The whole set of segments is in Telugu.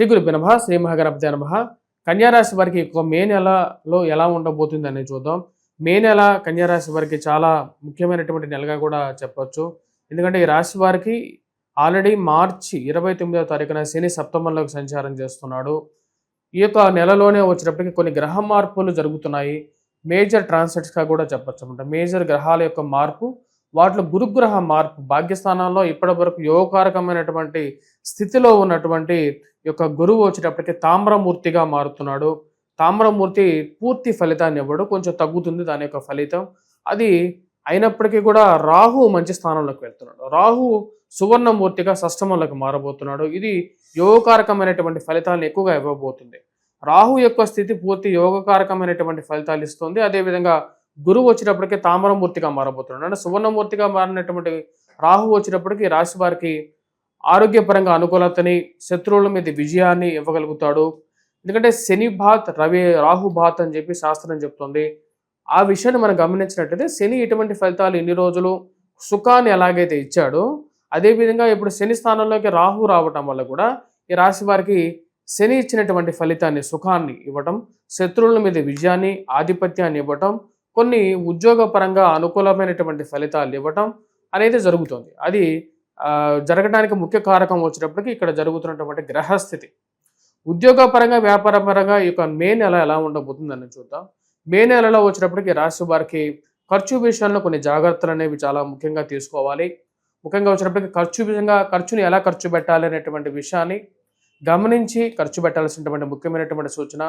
శ్రీ గురు నమ శ్రీ మహాగణపతి నమ. కన్యారాశి వారికి మే నెలలో ఎలా ఉండబోతుంది అనేది చూద్దాం. మే నెల కన్యారాశి వారికి చాలా ముఖ్యమైనటువంటి నెలగా కూడా చెప్పొచ్చు. ఎందుకంటే ఈ రాశి వారికి ఆల్రెడీ మార్చి ఇరవై తొమ్మిదవ తారీఖున శని సప్తమంలోకి సంచారం చేస్తున్నాడు. ఈ యొక్క నెలలోనే వచ్చినప్పటికీ కొన్ని గ్రహ మార్పులు జరుగుతున్నాయి. మేజర్ ట్రాన్సెట్స్గా కూడా చెప్పచ్చు అనమాట మేజర్ గ్రహాల యొక్క మార్పు వాటిలో గురుగ్రహ మార్పు భాగ్యస్థానంలో ఇప్పటి వరకు యోగకారకమైనటువంటి స్థితిలో ఉన్నటువంటి యొక్క గురువు వచ్చేటప్పటికి తామ్రమూర్తిగా మారుతున్నాడు. తామ్రమూర్తి పూర్తి ఫలితాన్ని ఇవ్వడు కొంచెం తగ్గుతుంది దాని యొక్క ఫలితం. అది అయినప్పటికీ కూడా రాహు మంచి స్థానంలోకి వెళ్తున్నాడు. రాహు సువర్ణమూర్తిగా సష్టమంలోకి మారబోతున్నాడు. ఇది యోగకారకమైనటువంటి ఫలితాలను ఎక్కువగా ఇవ్వబోతుంది. రాహు యొక్క స్థితి పూర్తి యోగకారకమైనటువంటి ఫలితాలు ఇస్తుంది. అదేవిధంగా గురువు వచ్చినప్పటికీ తామరమూర్తిగా మారబోతున్నాడు. అంటే సువర్ణమూర్తిగా మారినటువంటి రాహు వచ్చినప్పటికీ రాశి వారికి ఆరోగ్యపరంగా అనుకూలతని శత్రువుల మీద విజయాన్ని ఇవ్వగలుగుతాడు. ఎందుకంటే శని భాత్ రవి రాహు భాత్ అని చెప్పి శాస్త్రం చెప్తుంది. ఆ విషయాన్ని మనం గమనించినట్టయితే శని ఇటువంటి ఫలితాలు ఇన్ని రోజులు సుఖాన్ని ఎలాగైతే ఇచ్చాడో అదేవిధంగా ఇప్పుడు శని స్థానంలోకి రాహు రావటం వల్ల కూడా ఈ రాశి వారికి శని ఇచ్చినటువంటి ఫలితాన్ని సుఖాన్ని ఇవ్వటం శత్రువుల మీద విజయాన్ని ఆధిపత్యాన్ని ఇవ్వటం కొన్ని ఉద్యోగపరంగా అనుకూలమైనటువంటి ఫలితాలు ఇవ్వటం అనేది జరుగుతుంది. అది జరగడానికి ముఖ్య కారకం వచ్చేటప్పటికి ఇక్కడ జరుగుతున్నటువంటి గ్రహస్థితి. ఉద్యోగపరంగా వ్యాపారపరంగా ఈ యొక్క మే నెల ఎలా ఉండబోతుందని చూద్దాం. మే నెలలో వచ్చేటప్పటికి రాశి వారికి ఖర్చు విషయంలో కొన్ని జాగ్రత్తలు అనేవి చాలా ముఖ్యంగా తీసుకోవాలి. ముఖ్యంగా వచ్చినప్పటికీ ఖర్చు విధంగా ఖర్చుని ఎలా ఖర్చు పెట్టాలి అనేటువంటి విషయాన్ని గమనించి ఖర్చు పెట్టాల్సినటువంటి ముఖ్యమైనటువంటి సూచన.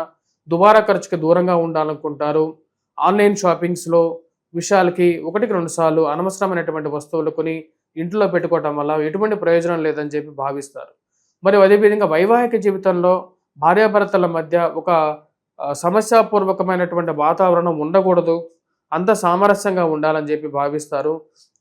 దుబారా ఖర్చుకి దూరంగా ఉండాలనుకుంటారు. ఆన్లైన్ షాపింగ్స్లో విషయాలకి ఒకటికి రెండు సార్లు అనవసరమైనటువంటి వస్తువులు కొని ఇంట్లో పెట్టుకోవటం వల్ల ఎటువంటి ప్రయోజనం లేదని చెప్పి భావిస్తారు. మరి అదేవిధంగా వైవాహిక జీవితంలో భార్యాభర్తల మధ్య ఒక సమస్యాపూర్వకమైనటువంటి వాతావరణం ఉండకూడదు. అంత సామరస్యంగా ఉండాలని చెప్పి భావిస్తారు.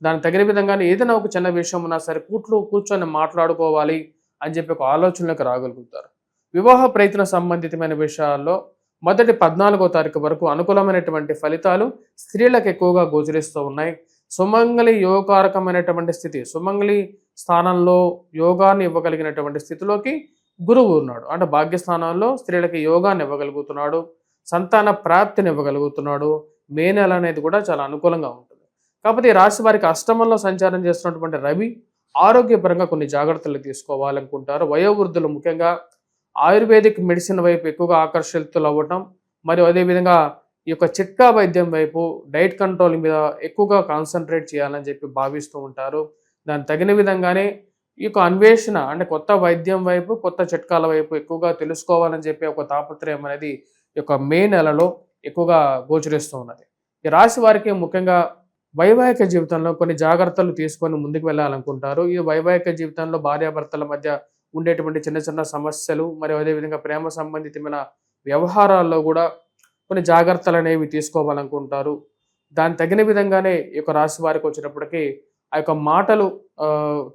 దానికి తగిన విధంగానే ఏదైనా ఒక చిన్న విషయం ఉన్నా సరే కూట్లు కూర్చొని మాట్లాడుకోవాలి అని చెప్పి ఒక ఆలోచనలకు రాగలుగుతారు. వివాహ ప్రయత్న సంబంధితమైన విషయాల్లో మొదటి పద్నాలుగో తారీఖు వరకు అనుకూలమైనటువంటి ఫలితాలు స్త్రీలకు ఎక్కువగా గోచరిస్తూ ఉన్నాయి. సుమంగళి యోగకారకమైనటువంటి స్థితి సుమంగళి స్థానంలో యోగాన్ని ఇవ్వగలిగినటువంటి స్థితిలోకి గురువు ఉన్నాడు. అంటే భాగ్యస్థానంలో స్త్రీలకి యోగాన్ని ఇవ్వగలుగుతున్నాడు సంతాన ప్రాప్తిని ఇవ్వగలుగుతున్నాడు. మే నెల అనేది కూడా చాలా అనుకూలంగా ఉంటుంది. కాకపోతే ఈ రాశి వారికి అష్టమంలో సంచారం చేస్తున్నటువంటి రవి ఆరోగ్యపరంగా కొన్ని జాగ్రత్తలు తీసుకోవాలనుకుంటారు. వయోవృద్ధులు ముఖ్యంగా ఆయుర్వేదిక్ మెడిసిన్ వైపు ఎక్కువగా ఆకర్షితులు అవ్వటం మరియు అదేవిధంగా ఈ యొక్క చిట్కా వైద్యం వైపు డైట్ కంట్రోల్ మీద ఎక్కువగా కాన్సన్ట్రేట్ చేయాలని చెప్పి భావిస్తూ ఉంటారు. దాని తగిన విధంగానే ఈ యొక్క అన్వేషణ అంటే కొత్త వైద్యం వైపు కొత్త చిట్కాల వైపు ఎక్కువగా తెలుసుకోవాలని చెప్పి ఒక తాపత్రయం అనేది ఈ యొక్క మే నెలలో ఎక్కువగా గోచరిస్తూ ఉన్నది. ఈ రాశి వారికి ముఖ్యంగా వైవాహిక జీవితంలో కొన్ని జాగ్రత్తలు తీసుకొని ముందుకు వెళ్ళాలనుకుంటారు. ఈ వైవాహిక జీవితంలో భార్యాభర్తల మధ్య ఉండేటువంటి చిన్న చిన్న సమస్యలు మరియు అదేవిధంగా ప్రేమ సంబంధితమైన వ్యవహారాల్లో కూడా కొన్ని జాగ్రత్తలు అనేవి తీసుకోవాలనుకుంటారు. దాని తగిన విధంగానే ఈ యొక్క రాశి వారికి వచ్చినప్పటికీ ఆ యొక్క మాటలు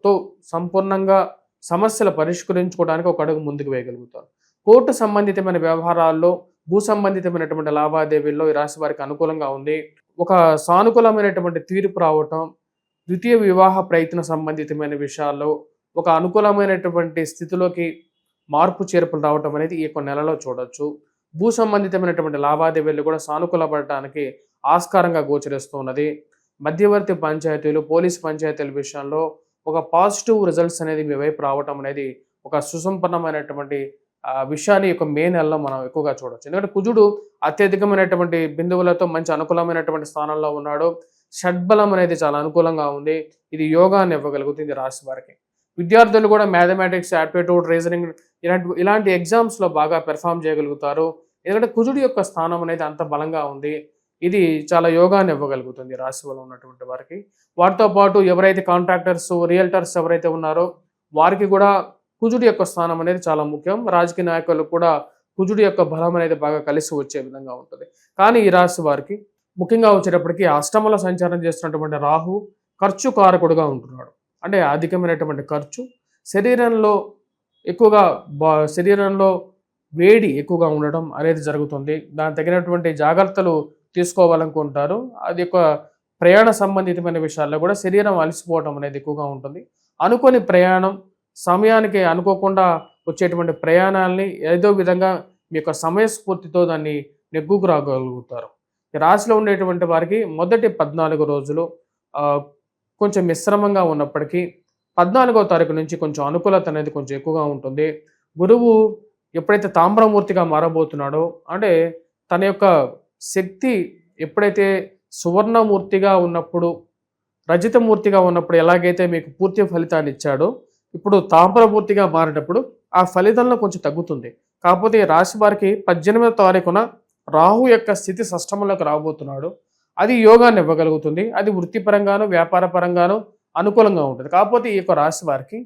తో సంపూర్ణంగా సమస్యలు పరిష్కరించుకోవడానికి ఒక అడుగు ముందుకు వేయగలుగుతారు. కోర్టు సంబంధితమైన వ్యవహారాల్లో భూ సంబంధితమైనటువంటి లావాదేవీల్లో ఈ రాశి వారికి అనుకూలంగా ఉంది. ఒక సానుకూలమైనటువంటి తీర్పు రావటం ద్వితీయ వివాహ ప్రయత్న సంబంధితమైన విషయాల్లో ఒక అనుకూలమైనటువంటి స్థితిలోకి మార్పు చేర్పులు రావటం అనేది ఈ యొక్క నెలలో చూడొచ్చు. భూ సంబంధితమైనటువంటి లావాదేవీలు కూడా సానుకూలపడటానికి ఆస్కారంగా గోచరిస్తున్నది మధ్యవర్తి పంచాయతీలు పోలీస్ పంచాయతీల విషయంలో ఒక పాజిటివ్ రిజల్ట్స్ అనేది మీ వైపు రావటం అనేది ఒక సుసంపన్నమైనటువంటి విషయాన్ని యొక్క మే నెలలో మనం ఎక్కువగా చూడవచ్చు ఎందుకంటే కుజుడు అత్యధికమైనటువంటి బిందువులతో మంచి అనుకూలమైనటువంటి స్థానంలో ఉన్నాడు. షడ్బలం అనేది చాలా అనుకూలంగా ఉంది. ఇది యోగాన్ని ఇవ్వగలుగుతుంది రాశి వారికి. విద్యార్థులు కూడా మ్యాథమెటిక్స్ యాప్టిట్యూడ్ రీజనింగ్ ఇలాంటి ఇలాంటి ఎగ్జామ్స్లో బాగా పెర్ఫామ్ చేయగలుగుతారు. ఎందుకంటే కుజుడి యొక్క స్థానం అనేది అంత బలంగా ఉంది. ఇది చాలా యోగాన్ని ఇవ్వగలుగుతుంది రాశిలో ఉన్నటువంటి వారికి. వాటితో పాటు ఎవరైతే కాంట్రాక్టర్స్ రియల్టర్స్ ఎవరైతే ఉన్నారో వారికి కూడా కుజుడి యొక్క స్థానం అనేది చాలా ముఖ్యం. రాజకీయ నాయకులు కూడా కుజుడి యొక్క బలం అనేది బాగా కలిసి వచ్చే విధంగా ఉంటుంది. కానీ ఈ రాశి వారికి ముఖ్యంగా వచ్చేటప్పటికి అష్టమల సంచారం చేస్తున్నటువంటి రాహు ఖర్చు కారకుడుగా ఉంటున్నాడు. అంటే అధికమైనటువంటి ఖర్చు. శరీరంలో ఎక్కువగా బా శరీరంలో వేడి ఎక్కువగా ఉండడం అనేది జరుగుతుంది. దానికి తగినటువంటి జాగ్రత్తలు తీసుకోవాలనుకుంటారు. అది ఒక ప్రయాణ సంబంధితమైన విషయాల్లో కూడా శరీరం అలసిపోవడం అనేది ఎక్కువగా ఉంటుంది. అనుకోని ప్రయాణం సమయానికి అనుకోకుండా వచ్చేటువంటి ప్రయాణాలని ఏదో విధంగా మీ యొక్క సమయస్ఫూర్తితో దాన్ని నెగ్గుకు రాగలుగుతారు. రాశిలో ఉండేటువంటి వారికి మొదటి పద్నాలుగు రోజులు కొంచెం మిశ్రమంగా ఉన్నప్పటికీ పద్నాలుగో తారీఖు నుంచి కొంచెం అనుకూలత అనేది కొంచెం ఎక్కువగా ఉంటుంది. గురువు ఎప్పుడైతే తామ్రమూర్తిగా మారబోతున్నాడో అంటే తన యొక్క శక్తి ఎప్పుడైతే సువర్ణమూర్తిగా ఉన్నప్పుడు రజితమూర్తిగా ఉన్నప్పుడు ఎలాగైతే మీకు పూర్తి ఫలితాన్ని ఇచ్చాడో ఇప్పుడు తామ్రమూర్తిగా మారేటప్పుడు ఆ ఫలితంలో కొంచెం తగ్గుతుంది. కాకపోతే ఈ రాశి వారికి పద్దెనిమిదో తారీఖున రాహు యొక్క స్థితి సష్టంలోకి రాబోతున్నాడు. అది యోగాన్ని ఇవ్వగలుగుతుంది. అది వృత్తిపరంగాను వ్యాపార పరంగాను అనుకూలంగా ఉంటుంది. కాకపోతే ఈ యొక్క రాశి వారికి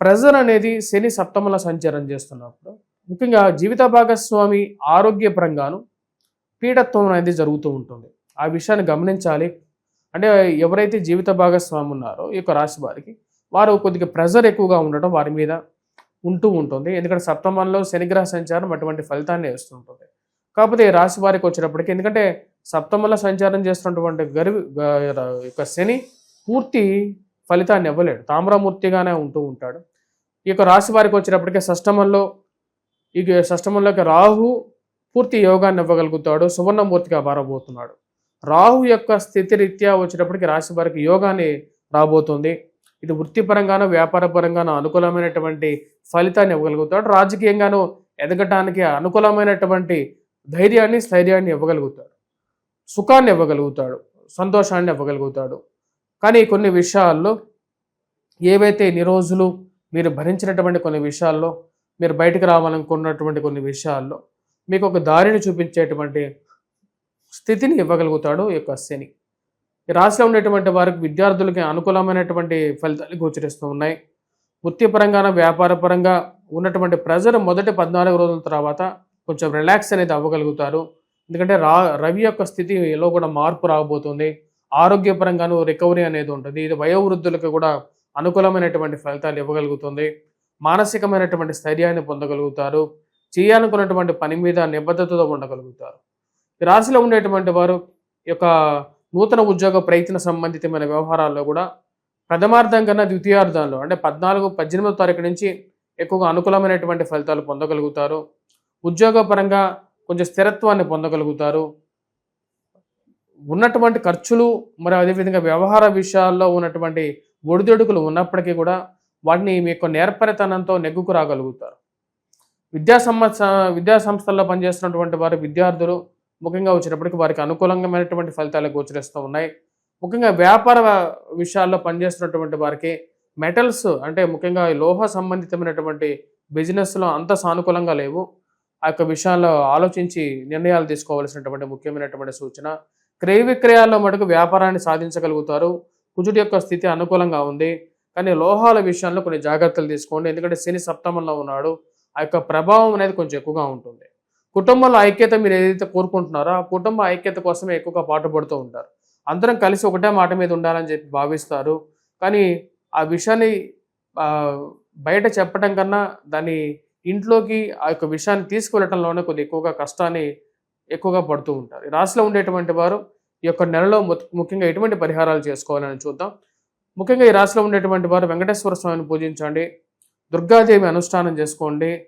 ప్రెజర్ అనేది శని సప్తమంలో సంచారం చేస్తున్నప్పుడు ముఖ్యంగా జీవిత భాగస్వామి ఆరోగ్యపరంగాను పీడత్వం అనేది జరుగుతూ ఉంటుంది. ఆ విషయాన్ని గమనించాలి. అంటే ఎవరైతే జీవిత భాగస్వామి ఉన్నారో ఈ యొక్క రాశి వారికి వారు కొద్దిగా ప్రెజర్ ఎక్కువగా ఉండటం వారి మీద ఉంటూ ఉంటుంది. ఎందుకంటే సప్తమంలో శనిగ్రహ సంచారం అటువంటి ఫలితాన్ని ఇస్తుంటుంది. కాకపోతే ఈ రాశి వారికి వచ్చినప్పటికీ ఎందుకంటే సప్తమంలో సంచారం చేస్తున్నటువంటి గరివి యొక్క శని పూర్తి ఫలితాన్ని ఇవ్వలేడు. తామ్రమూర్తిగానే ఉంటూ ఉంటాడు. ఈ యొక్క రాశి వారికి వచ్చినప్పటికీ షష్టమంలో ఈ షష్టమంలోకి రాహు పూర్తి యోగాన్ని ఇవ్వగలుగుతాడు. సువర్ణమూర్తిగా మారబోతున్నాడు. రాహు యొక్క స్థితి రీత్యా వచ్చినప్పటికీ రాశి వారికి యోగాన్ని రాబోతుంది. ఇది వృత్తిపరంగానూ వ్యాపారపరంగానూ అనుకూలమైనటువంటి ఫలితాన్ని ఇవ్వగలుగుతాడు. రాజకీయంగానూ ఎదగటానికి అనుకూలమైనటువంటి ధైర్యాన్ని స్థైర్యాన్ని ఇవ్వగలుగుతాడు. సుఖాన్ని ఇవ్వగలుగుతాడు సంతోషాన్ని ఇవ్వగలుగుతాడు. కానీ కొన్ని విషయాల్లో ఏవైతే ఇన్ని రోజులు మీరు భరించినటువంటి కొన్ని విషయాల్లో మీరు బయటకు రావాలనుకున్నటువంటి కొన్ని విషయాల్లో మీకు ఒక దారిని చూపించేటువంటి స్థితిని ఇవ్వగలుగుతాడు ఈ యొక్క శని. ఈ రాశిలో ఉండేటువంటి వారికి విద్యార్థులకి అనుకూలమైనటువంటి ఫలితాలు గోచరిస్తూ ఉన్నాయి. వృత్తిపరంగాన వ్యాపారపరంగా ఉన్నటువంటి ప్రెజర్ మొదటి పద్నాలుగు రోజుల తర్వాత కొంచెం రిలాక్స్ అనేది అవ్వగలుగుతారు. ఎందుకంటే రా రవి యొక్క స్థితిలో కూడా మార్పు రాబోతుంది. ఆరోగ్యపరంగాను రికవరీ అనేది ఉంటుంది. ఇది వయోవృద్ధులకు కూడా అనుకూలమైనటువంటి ఫలితాలు ఇవ్వగలుగుతుంది. మానసికమైనటువంటి స్థైర్యాన్ని పొందగలుగుతారు. చేయాలనుకున్నటువంటి పని మీద నిబద్ధతతో ఉండగలుగుతారు. ఈ రాశిలో ఉండేటువంటి వారు ఈ యొక్క నూతన ఉద్యోగ ప్రయత్న సంబంధితమైన వ్యవహారాల్లో కూడా ప్రథమార్థం కన్నా ద్వితీయార్థంలో అంటే పద్నాలుగు పద్దెనిమిదో తారీఖు నుంచి ఎక్కువగా అనుకూలమైనటువంటి ఫలితాలు పొందగలుగుతారు. ఉద్యోగపరంగా కొంచెం స్థిరత్వాన్ని పొందగలుగుతారు. ఉన్నటువంటి ఖర్చులు మరి అదేవిధంగా వ్యవహార విషయాల్లో ఉన్నటువంటి ఒడిదొడుకులు ఉన్నప్పటికీ కూడా వాటిని మీ యొక్క నేర్పరితనంతో నెగ్గుకు రాగలుగుతారు. విద్యా సంస్థ విద్యా సంస్థల్లో పనిచేస్తున్నటువంటి వారి విద్యార్థులు ముఖ్యంగా వచ్చినప్పటికీ వారికి అనుకూలమైనటువంటి ఫలితాలు గోచరిస్తూ ఉన్నాయి. ముఖ్యంగా వ్యాపార విషయాల్లో పనిచేస్తున్నటువంటి వారికి మెటల్స్ అంటే ముఖ్యంగా లోహ సంబంధితమైనటువంటి బిజినెస్లో అంత సానుకూలంగా లేవు. ఆ యొక్క విషయాల్లో ఆలోచించి నిర్ణయాలు తీసుకోవాల్సినటువంటి ముఖ్యమైనటువంటి సూచన. క్రయ విక్రయాల్లో మటుకు వ్యాపారాన్ని సాధించగలుగుతారు. కుజుడి యొక్క స్థితి అనుకూలంగా ఉంది. కానీ లోహాల విషయంలో కొన్ని జాగ్రత్తలు తీసుకోండి. ఎందుకంటే శని సప్తమంలో ఉన్నాడు. ఆ యొక్క ప్రభావం అనేది కొంచెం ఎక్కువగా ఉంటుంది. కుటుంబంలో ఐక్యత మీరు ఏదైతే కోరుకుంటున్నారో ఆ కుటుంబ ఐక్యత కోసమే ఎక్కువగా పాటుపడుతూ ఉంటారు. అందరం కలిసి ఒకటే మాట మీద ఉండాలని చెప్పి భావిస్తారు. కానీ ఆ విషయాన్ని బయట చెప్పడం కన్నా దాన్ని ఇంట్లోకి ఆ యొక్క విషయాన్ని తీసుకువెళ్ళటంలోనే కొద్ది ఎక్కువగా కష్టాన్ని ఎక్కువగా పడుతూ ఉంటారు. రాశిలో ఉండేటువంటి వారు ఈ యొక్క నెలలో ముఖ్యంగా ఎటువంటి పరిహారాలు చేసుకోవాలని చూద్దాం. ముఖ్యంగా ఈ రాశిలో ఉండేటువంటి వారు వెంకటేశ్వర స్వామిని పూజించండి. దుర్గాదేవి అనుష్ఠానం చేసుకోండి.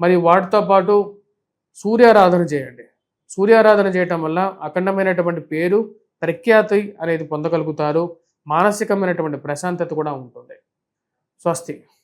మరి వాటితో పాటు సూర్యారాధన చేయండి. సూర్యారాధన చేయటం వల్ల అఖండమైనటువంటి పేరు ప్రఖ్యాతి అనేది పొందగలుగుతారు. మానసికమైనటువంటి ప్రశాంతత కూడా ఉంటుంది. స్వస్తి.